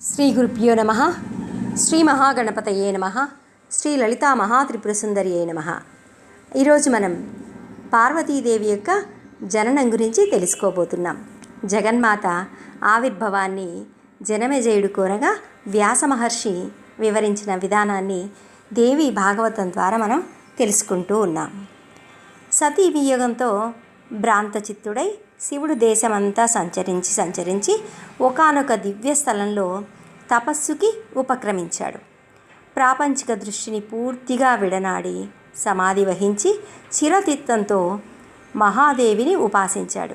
శ్రీ గురుభ్యో నమ. శ్రీ మహాగణపతయే నమ. శ్రీ లలితా మహాత్రిపురసుందరియే నమ. ఈరోజు మనం పార్వతీదేవి యొక్క జననం గురించి తెలుసుకోబోతున్నాం. జగన్మాత ఆవిర్భవాన్ని జనమేజయుడు కోరగా వ్యాస మహర్షి వివరించిన విధానాన్ని దేవి భాగవతం ద్వారా మనం తెలుసుకుంటూ ఉన్నాం. సతీ వియోగంతో భ్రాంతచిత్తుడై శివుడు దేశమంతా సంచరించి సంచరించి ఒకానొక దివ్య స్థలంలో తపస్సుకి ఉపక్రమించాడు. ప్రాపంచిక దృష్టిని పూర్తిగా విడనాడి సమాధి వహించి చిరతిత్తంతో మహాదేవిని ఉపాసించాడు.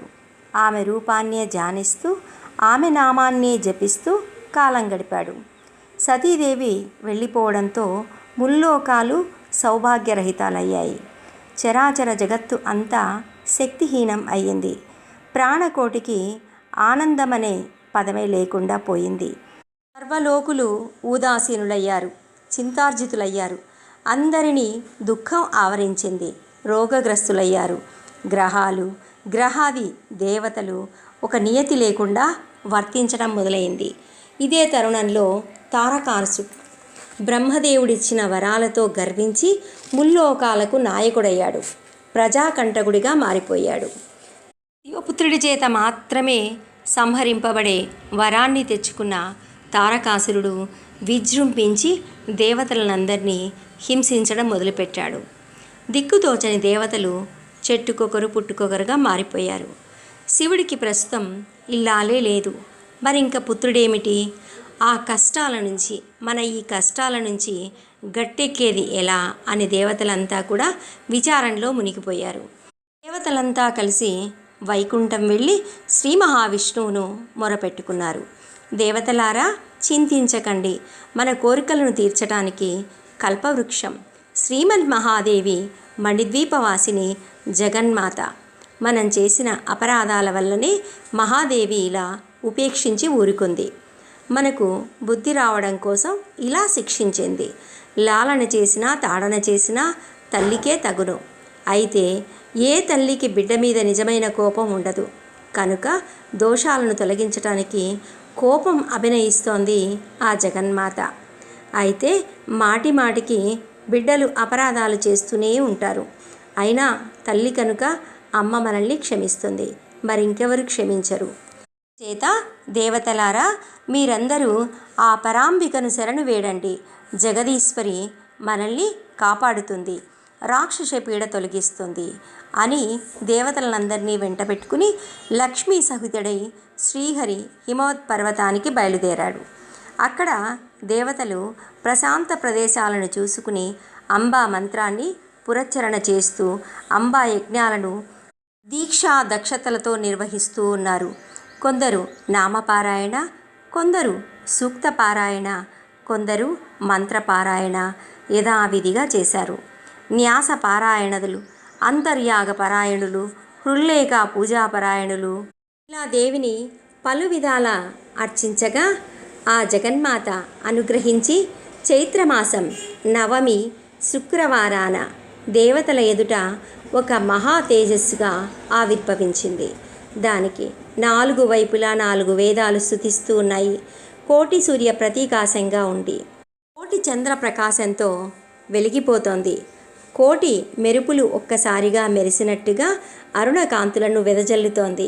ఆమె రూపాన్నే ధ్యానిస్తూ ఆమె నామాన్నే జపిస్తూ కాలం గడిపాడు. సతీదేవి వెళ్ళిపోవడంతో ముల్లోకాలు సౌభాగ్యరహితాలయ్యాయి. చరాచర జగత్తు అంతా శక్తిహీనం అయ్యింది. ప్రాణకోటికి ఆనందమనే పదమే లేకుండా పోయింది. సర్వలోకులు ఉదాసీనులయ్యారు చింతార్జితులయ్యారు. అందరినీ దుఃఖం ఆవరించింది రోగగ్రస్తులయ్యారు. గ్రహాలు గ్రహాది దేవతలు ఒక నియతి లేకుండా వర్తించడం మొదలైంది. ఇదే తరుణంలో తారకాసు బ్రహ్మదేవుడిచ్చిన వరాలతో గర్వించి ముల్లోకాలకు నాయకుడయ్యాడు. ప్రజాకంటకుడిగా మారిపోయాడు. శివపుత్రుడి చేత మాత్రమే సంహరింపబడే వరాన్ని తెచ్చుకున్న తారకాసురుడు విజృంభించి దేవతలనందరినీ హింసించడం మొదలుపెట్టాడు. దిక్కుతోచని దేవతలు చెట్టుకొకరు పుట్టుకొకరుగా మారిపోయారు. శివుడికి ప్రస్తుతం ఇల్లాలే లేదు. మరింక పుత్రుడేమిటి? ఆ కష్టాల నుంచి మన ఈ కష్టాల నుంచి గట్టెక్కేది ఎలా? అని దేవతలంతా కూడా విచారంలో మునిగిపోయారు. దేవతలంతా కలిసి వైకుంఠం వెళ్ళి శ్రీ మహావిష్ణువును మొరపెట్టుకున్నారు. దేవతలారా చింతించకండి. మన కోరికలను తీర్చడానికి కల్పవృక్షం. శ్రీమద్ మహాదేవి మణిద్వీపవాసిని జగన్మాత. మనం చేసిన అపరాధాల వల్లనే మహాదేవి ఇలా ఉపేక్షించి ఊరుకుంది. మనకు బుద్ధి రావడం కోసం ఇలా శిక్షించింది. లాలన చేసినా తాడన చేసినా తల్లికే తగును. అయితే ఏ తల్లికి బిడ్డ మీద నిజమైన కోపం ఉండదు. కనుక దోషాలను తొలగించటానికి కోపం అభినయిస్తోంది ఆ జగన్మాత. అయితే మాటి మాటికి బిడ్డలు అపరాధాలు చేస్తూనే ఉంటారు. అయినా తల్లి కనుక అమ్మ మనల్ని క్షమిస్తుంది. మరింకెవరు క్షమించరు. చేత దేవతలారా మీరందరూ ఆ పరాంబికను శరణు వేడండి. జగదీశ్వరి మనల్ని కాపాడుతుంది. రాక్షస పీడ తొలగిస్తుంది అని దేవతలందరినీ వెంటబెట్టుకుని లక్ష్మీ సహితుడై శ్రీహరి హిమవత్ పర్వతానికి బయలుదేరాడు. అక్కడ దేవతలు ప్రశాంత ప్రదేశాలను చూసుకుని అంబా మంత్రాన్ని పురచ్చరణ చేస్తూ అంబా యజ్ఞాలను దీక్షా దక్షతలతో నిర్వహిస్తూ ఉన్నారు. కొందరు నామపారాయణ కొందరు సూక్త పారాయణ కొందరు మంత్రపారాయణ యథావిధిగా చేశారు. న్యాస పారాయణదులు అంతర్యాగ పరాయణులు హృల్లేఖ పూజాపరాయణులు ఇలా దేవిని పలు విధాల అర్చించగా ఆ జగన్మాత అనుగ్రహించి చైత్రమాసం నవమి శుక్రవారాన దేవతల ఎదుట ఒక మహా తేజస్సుగా ఆవిర్భవించింది. దానికి నాలుగు వైపులా నాలుగు వేదాలు స్థుతిస్తూ ఉన్నాయి. కోటి సూర్య ప్రతీకాశంగా ఉండి కోటి చంద్ర ప్రకాశంతో వెలిగిపోతోంది. కోటి మెరుపులు ఒక్కసారిగా మెరిసినట్టుగా అరుణకాంతులను వెదజల్లుతోంది.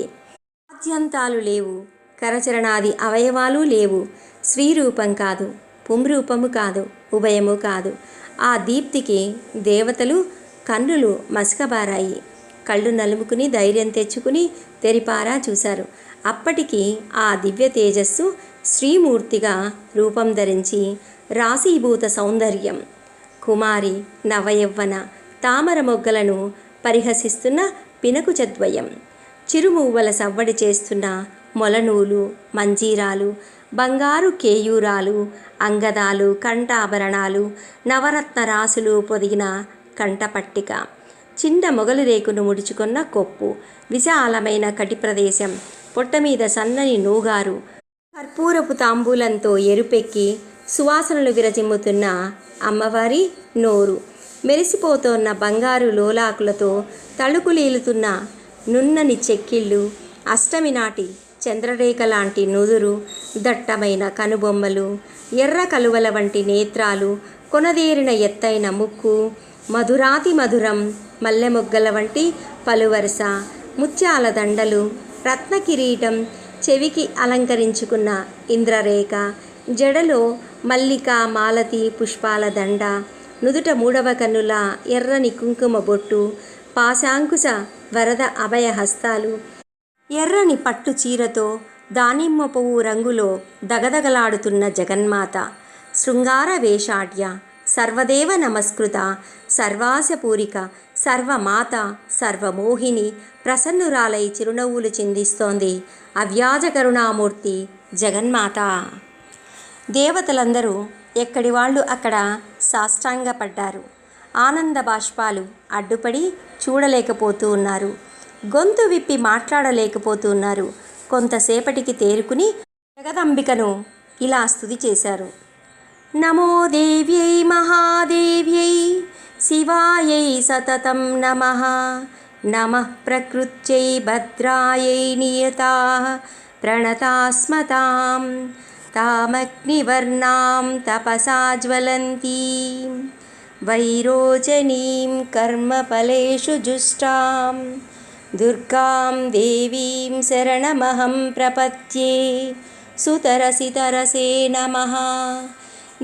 ఆద్యంతాలు లేవు. కరచరణాది అవయవాలు లేవు. శ్రీరూపం కాదు. పుంరూపము కాదు. ఉభయము కాదు. ఆ దీప్తికి దేవతలు కన్నులు మసకబారాయి. కళ్ళు నలుముకుని ధైర్యం తెచ్చుకుని తెరిపారా చూశారు. అప్పటికి ఆ దివ్య తేజస్సు శ్రీమూర్తిగా రూపం ధరించి రాశీభూత సౌందర్యం కుమారి నవయవ్వన తామర మొగ్గలను పరిహసిస్తున్న పినకుచద్వయం చిరుమువ్వల సవ్వడి చేస్తున్న మొలనూలు మంజీరాలు బంగారు కేయూరాలు అంగదాలు కంఠాభరణాలు నవరత్న రాసులు పొదిగిన కంఠపట్టిక. చిన్న మొగలు రేకును ముడుచుకున్న కొప్పు. విశాలమైన కటి ప్రదేశం. పొట్ట మీద సన్నని నూగారు. కర్పూరపు తాంబూలంతో ఎరుపెక్కి సువాసనలు విరజిమ్ముతున్న అమ్మవారి నోరు. మెరిసిపోతోన్న బంగారు లోలాకులతో తళుకులీలుతున్న నున్నని చెక్కిళ్ళు అష్టమి నాటి చంద్రరేఖ లాంటి నుదురు దట్టమైన కనుబొమ్మలు ఎర్ర కలువల వంటి నేత్రాలు కొనదేరిన ఎత్తైన ముక్కు మధురాతి మధురం మల్లె మొగ్గల వంటి పలువరస ముత్యాల దండలు రత్న కిరీటం చెవికి అలంకరించుకున్న ఇంద్రరేఖ జడలో మల్లిక మాలతి పుష్పాల దండ నుదుట మూడవ కన్నుల ఎర్రని కుంకుమ బొట్టు పాశాంకుశ వరద అభయ హస్తాలు. ఎర్రని పట్టు చీరతో దానిమ్మ పువ్వు రంగులో దగదగలాడుతున్న జగన్మాత. శృంగార వేషాఢ్య సర్వదేవ నమస్కృత సర్వాసపూరిక సర్వమాత సర్వమోహిని ప్రసన్నురాలై చిరునవ్వులు చిందిస్తోంది అవ్యాజ కరుణామూర్తి జగన్మాత. దేవతలందరూ ఎక్కడి వాళ్ళు అక్కడ సాష్టాంగపడ్డారు. ఆనంద బాష్పాలు అడ్డుపడి చూడలేకపోతూ ఉన్నారు. గొంతు విప్పి మాట్లాడలేకపోతూ ఉన్నారు కొంతసేపటికి తేరుకుని జగదంబికను ఇలా స్థుతి చేశారు. నమో దేవ్యై మహాదేవ్యై శివాయై సతతం నమ. నమ ప్రకృత్యై భద్రాయై నియతా. ప్రణతాస్మతాం. तामग्निवर्णां तपसा ज्वलन्तीं। वैरोचनीं कर्मफलेषु जुष्टां। दुर्गां देवीं शरणमहं प्रपत्ये सुतरसितरसे नमः।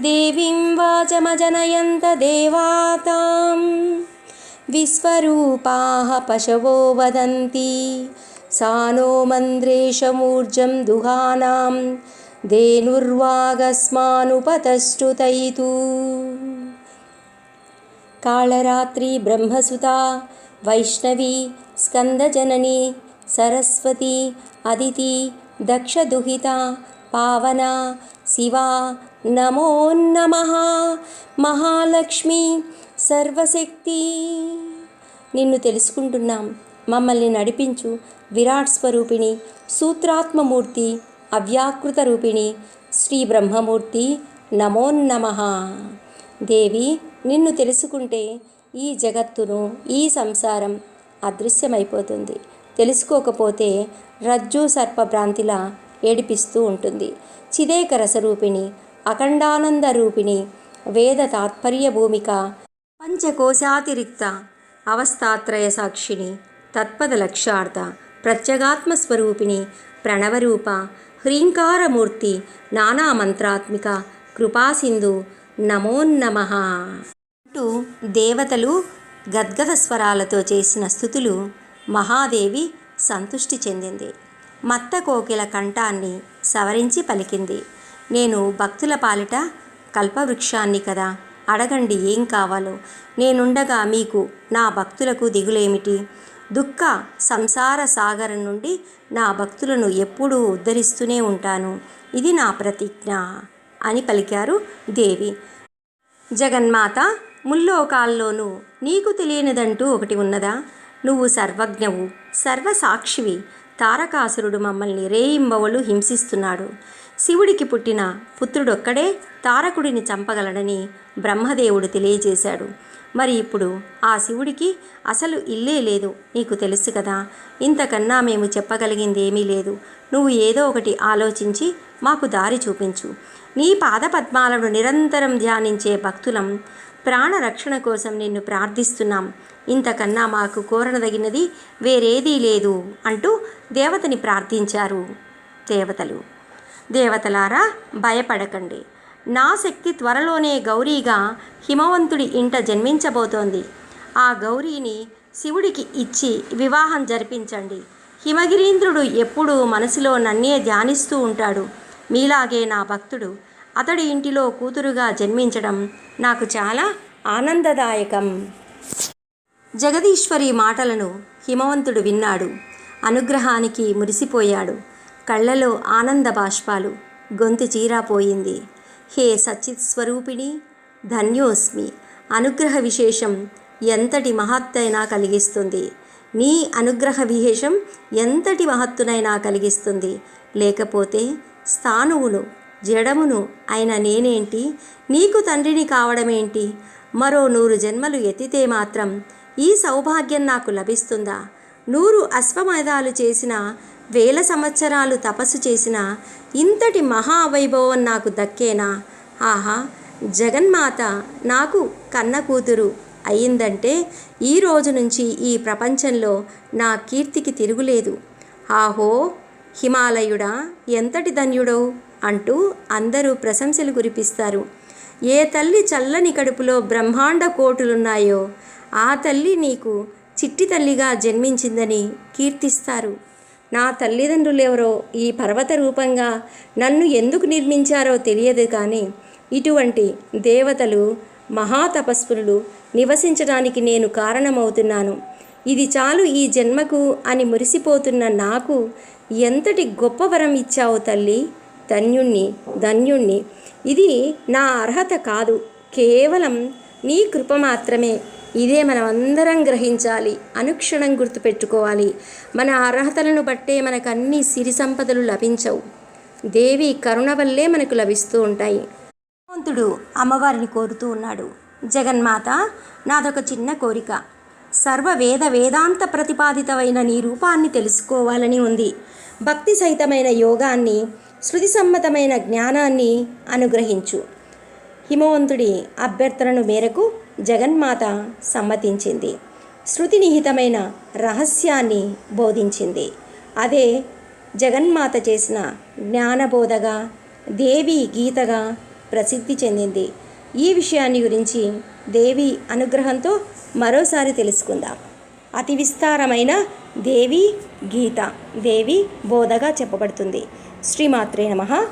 देवीं वाचमजनयन्तदेवातां विश्वरूपाः पशवो वदन्ती। सानो मन्द्रेशमूर्जं दुहानां धेनुर्वागस्मानुपतष्टुतैतु काळरात्रि ब्रह्मसुता वैष्णवी स्कन्दजननी सरस्वती अदिति दक्षदुहिता पावना शिवा नमो नमः మహాలక్ష్మి సర్వశక్తి నిన్ను తెలుసుకుంటున్నాం మమ్మల్ని నడిపించు విరాట్ స్వరూపిణి సూత్రాత్మమూర్తి అవ్యాకృత రూపిణి శ్రీ బ్రహ్మమూర్తి నమో నమః. దేవి నిన్ను తెలుసుకుంటే ఈ జగత్తును ఈ సంసారం అదృశ్యమైపోతుంది. తెలుసుకోకపోతే రజ్జు సర్పభ్రాంతిలా ఏడిపిస్తూ ఉంటుంది. చిదేకరసరూపిణి అఖండానంద రూపిణి వేద తాత్పర్య భూమిక పంచకోశాతిరిక్త అవస్థాత్రయ సాక్షిణి తత్పద లక్ష్యార్థ ప్రత్యగాత్మ స్వరూపిణి ప్రణవరూప హ్రీంకారమూర్తి నానామంత్రాత్మిక కృపాసింధు నమో. అంటూ దేవతలు గద్గద స్వరాలతో చేసిన స్థుతులు మహాదేవి సంతుష్టి చెందింది. మత్త కోకిల కంఠాన్ని సవరించి పలికింది. నేను భక్తుల పాలిట కల్పవృక్షాన్ని కదా అడగండి ఏం కావాలో. నేనుండగా మీకు నా భక్తులకు దిగులేమిటి? దుఃఖ సంసార సాగరం నుండి నా భక్తులను ఎప్పుడూ ఉద్ధరిస్తూనే ఉంటాను. ఇది నా ప్రతిజ్ఞ అని పలికారు దేవి. జగన్మాత ముల్లోకాల్లోనూ నీకు తెలియనిదంటూ ఒకటి ఉన్నదా? నువ్వు సర్వజ్ఞవు సర్వసాక్షివి తారకాసురుడు మమ్మల్ని రేయింబవలు హింసిస్తున్నాడు. శివుడికి పుట్టిన పుత్రుడొక్కడే తారకుడిని చంపగలడని బ్రహ్మదేవుడు తెలియజేశాడు. మరి ఇప్పుడు ఆ శివుడికి అసలు ఇల్లే లేదు నీకు తెలుసు కదా. ఇంతకన్నా మేము చెప్పగలిగింది ఏమీ లేదు. నువ్వు ఏదో ఒకటి ఆలోచించి మాకు దారి చూపించు. నీ పాదపద్మాలను నిరంతరం ధ్యానించే భక్తులం ప్రాణరక్షణ కోసం నిన్ను ప్రార్థిస్తున్నాం. ఇంతకన్నా మాకు కోరనదగినది వేరేదీ లేదు అంటూ దేవతని ప్రార్థించారు దేవతలు. దేవతలారా భయపడకండి. నా శక్తి త్వరలోనే గౌరీగా హిమవంతుడి ఇంట జన్మించబోతోంది. ఆ గౌరీని శివుడికి ఇచ్చి వివాహం జరిపించండి. హిమగిరీంద్రుడు ఎప్పుడూ మనసులో నన్నే ధ్యానిస్తూ ఉంటాడు. మీలాగే నా భక్తుడు అతడి ఇంటిలో కూతురుగా జన్మించడం నాకు చాలా ఆనందదాయకం. జగదీశ్వరి మాటలను హిమవంతుడు విన్నాడు. అనుగ్రహానికి మురిసిపోయాడు. కళ్ళలో ఆనంద బాష్పాలు గొంతు చీరాపోయింది. హే సచిత్ స్వరూపిణి ధన్యోస్మి. అనుగ్రహ విశేషం ఎంతటి మహత్తైనా కలిగిస్తుంది. నీ అనుగ్రహ విశేషం ఎంతటి మహత్తునైనా కలిగిస్తుంది. లేకపోతే స్థానువును జడమును అయిన నేనేంటి? నీకు తండ్రిని కావడమేంటి? మరో నూరు జన్మలు ఎత్తితే మాత్రం ఈ సౌభాగ్యం నాకు లభిస్తుందా? నూరు అశ్వమేధాలు చేసిన వేల సంవత్సరాలు తపస్సు చేసిన ఇంతటి మహావైభవం నాకు దక్కేనా? ఆహా జగన్మాత నాకు కన్న కూతురు అయిందంటే ఈ రోజు నుంచి ఈ ప్రపంచంలో నా కీర్తికి తిరుగులేదు. ఆహో హిమాలయుడా ఎంతటి ధన్యుడో అంటూ అందరూ ప్రశంసలు కురిపిస్తారు. ఏ తల్లి చల్లని కడుపులో బ్రహ్మాండ కోటులున్నాయో ఆ తల్లి నీకు చిట్టి తల్లిగా జన్మించిందని కీర్తిస్తారు. నా తల్లిదండ్రులు ఎవరో ఈ పర్వత రూపంగా నన్ను ఎందుకు నిర్మించారో తెలియదు కానీ ఇటువంటి దేవతలు మహాతపస్సులు నివసించడానికి నేను కారణమవుతున్నాను. ఇది చాలు ఈ జన్మకు అని మురిసిపోతున్న నాకు ఎంతటి గొప్ప వరం ఇచ్చావు తల్లి? ధన్యుణ్ణి ధన్యుణ్ణి. ఇది నా అర్హత కాదు. కేవలం నీ కృప మాత్రమే. ఇదే మనం అందరం గ్రహించాలి అనుక్షణం గుర్తుపెట్టుకోవాలి. మన అర్హతలను బట్టే మనకు అన్ని సిరి సంపదలు లభించవు. దేవి కరుణ వల్లే మనకు లభిస్తూ ఉంటాయి. భగవంతుడు అమ్మవారిని కోరుతూ ఉన్నాడు. జగన్మాత నాదొక చిన్న కోరిక. సర్వ వేద వేదాంత ప్రతిపాదితమైన నీ రూపాన్ని తెలుసుకోవాలని ఉంది. భక్తి సహితమైన యోగాన్ని శృతి సమ్మతమైన జ్ఞానాన్ని అనుగ్రహించు. హిమవంతుడి అభ్యర్థనను మేరకు జగన్మాత సమ్మతించింది. శృతి నిహితమైన రహస్యాన్ని బోధించింది. అదే జగన్మాత చేసిన జ్ఞానబోధగా దేవి గీతగా ప్రసిద్ధి చెందింది. ఈ విషయాన్ని గురించి దేవి అనుగ్రహంతో మరోసారి తెలుసుకుందాం. అతి విస్తారమైన దేవి గీత దేవి బోధగా చెప్పబడుతుంది. శ్రీమాత్రే నమ.